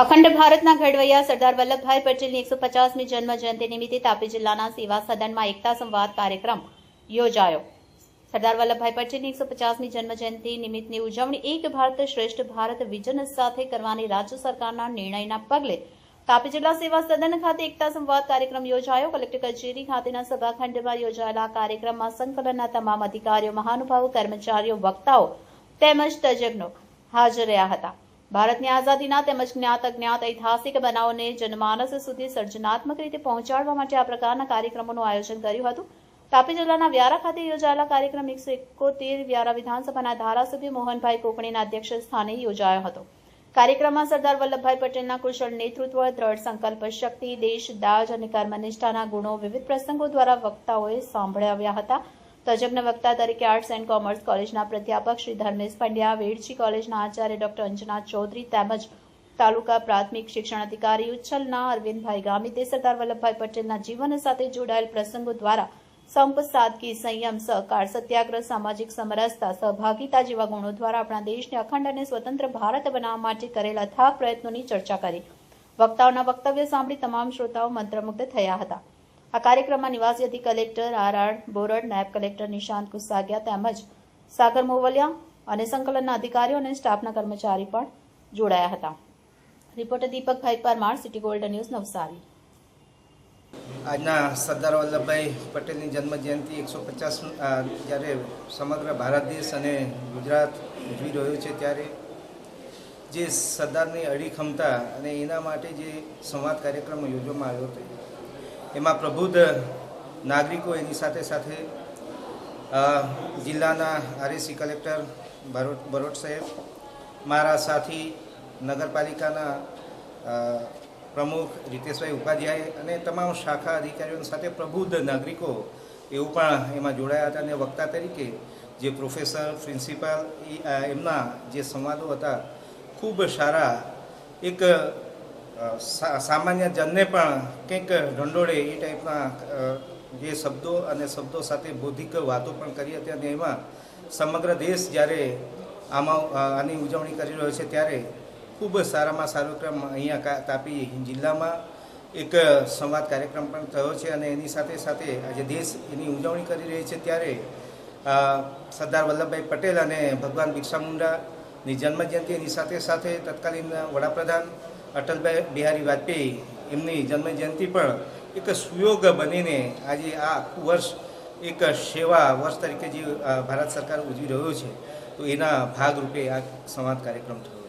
અખંડ ભારતના ઘડવૈયા સરદાર વલ્લભભાઈ પટેલની એકસો પચાસમી જન્મ જયંતિ નિમિત્તે તાપી જિલ્લાના સેવા સદનમાં એકતા સંવાદ કાર્યક્રમ યોજાયો. સરદાર વલ્લભભાઈ પટેલની એકસો પચાસમી જન્મ જયંતિ નિમિત્તની ઉજવણી એક ભારત શ્રેષ્ઠ ભારત વિઝન સાથે કરવાની રાજ્ય સરકારના નિર્ણયના પગલે તાપી જિલ્લા સેવા સદન ખાતે એકતા સંવાદ કાર્યક્રમ યોજાયો. કલેક્ટર કચેરી ખાતેના સભાખંડમાં યોજાયેલા કાર્યક્રમમાં સંકલનના તમામ અધિકારીઓ, મહાનુભાવો, કર્મચારીઓ, વક્તાઓ તેમજ તજજ્ઞો હાજર રહ્યા હતા. ભારતની આઝાદીના તેમજ જ્ઞાત અજ્ઞાત ઐતિહાસિક બનાવોને જનમાનસ સુધી સર્જનાત્મક રીતે પહોંચાડવા માટે આ પ્રકારના કાર્યક્રમોનું આયોજન કર્યું હતું. તાપી જિલ્લાના વ્યારા ખાતે યોજાયેલા કાર્યક્રમ એકસો એકોતેર વ્યારા વિધાનસભાના ધારાસભ્ય મોહનભાઈ કોકણીના અધ્યક્ષ સ્થાને યોજાયો હતો. કાર્યક્રમમાં સરદાર વલ્લભભાઈ પટેલના કુશળ નેતૃત્વ, દ્રઢ સંકલ્પ, શક્તિ, દેશ, દાજ અને કર્મનિષ્ઠાના ગુણો વિવિધ પ્રસંગો દ્વારા વક્તાઓએ સાંભળાવ્યા હતા. તજજ્ઞ વક્તા તરીકે આર્ટ્સ એન્ડ કોમર્સ કોલેજના પ્રાધ્યાપક શ્રી ધર્મેશ પંડ્યા વેડજી કોલેજના આચાર્ય ડોક્ટર અંજના ચૌધરી તેમજ તાલુકા પ્રાથમિક શિક્ષણ અધિકારી ઉચ્છલના અરવિંદભાઈ ગામિતે, સરદાર વલ્લભભાઈ પટેલના જીવન સાથે જોડાયેલ પ્રસંગો દ્વારા સંપ સાદગી, સંયમ, સહકાર, સત્યાગ્રહ, સામાજિક સમરસતા, સહભાગીતા જેવા ગુણો દ્વારા આપણા દેશને અખંડ અને સ્વતંત્ર ભારત બનાવવા માટે કરેલા અથાગ પ્રયત્નોની ચર્ચા કરી. વક્તાઓના વક્તવ્ય સાંભળી તમામ શ્રોતાઓ મંત્રમુગ્ધ થયા હતા. આ કાર્યક્રમમાં નિવાસી અધિક કલેક્ટર આર આર બોરડ, નાયબ કલેક્ટર નિશાંત કુસાગિયા તેમજ સાગર મોવલિયા અને સંકલનના અધિકારીઓ અને સ્ટાફના કર્મચારી પણ જોડાયા હતા. Reporter Deepakbhai Parmar, city golden news, Navsari. આજના સરદાર વલ્લભભાઈ પટેલની જન્મજયંતિ એકસો પચાસ જ્યારે સમગ્ર ભારત દેશ અને ગુજરાત ઉજવી રહ્યો છે ત્યારે જે સરદારની અડીખમતા અને એના માટે જે સંવાદ કાર્યક્રમ યોજવામાં આવ્યો હતો એમાં પ્રબુદ્ધ નાગરિકો એની સાથે સાથે જિલ્લાના આરએસી કલેક્ટર ભરોટ ભરોટ સાહેબ, મારા સાથી નગરપાલિકાના પ્રમુખ રીતેશભાઈ ઉપાધ્યાય અને તમામ શાખા અધિકારીઓ સાથે પ્રબુદ્ધ નાગરિકો એવું પણ એમાં જોડાયા હતા અને વક્તા તરીકે જે પ્રોફેસર, પ્રિન્સિપાલ એમના જે સંવાદો હતા, ખૂબ સારા એક સામાન્ય જનને પણ કંઈક ઢંડોળે એ ટાઈપના જે શબ્દો અને શબ્દો સાથે બૌદ્ધિક વાતો પણ કરી હતી અને એમાં સમગ્ર દેશ જ્યારે આમાં આની ઉજવણી કરી રહ્યો છે ત્યારે ખૂબ સારામાં સારો ક્રમ અહીંયા તાપી જિલ્લામાં એક સંવાદ કાર્યક્રમ પણ થયો છે અને એની સાથે સાથે આજે દેશ એની ઉજવણી કરી રહી છે ત્યારે સરદાર વલ્લભભાઈ પટેલ અને ભગવાન બિરસા મુંડાની જન્મજયંતિ એની સાથે સાથે તત્કાલીન વડાપ્રધાન અટલભાઈ બિહારી વાજપેયી એમની જન્મજયંતિ પણ એક સુયોગ બનીને આજે આ આખું વર્ષ એક સેવા વર્ષ તરીકે જે ભારત સરકાર ઉજવી રહ્યો છે, તો એના ભાગરૂપે આ સંવાદ કાર્યક્રમ થયો.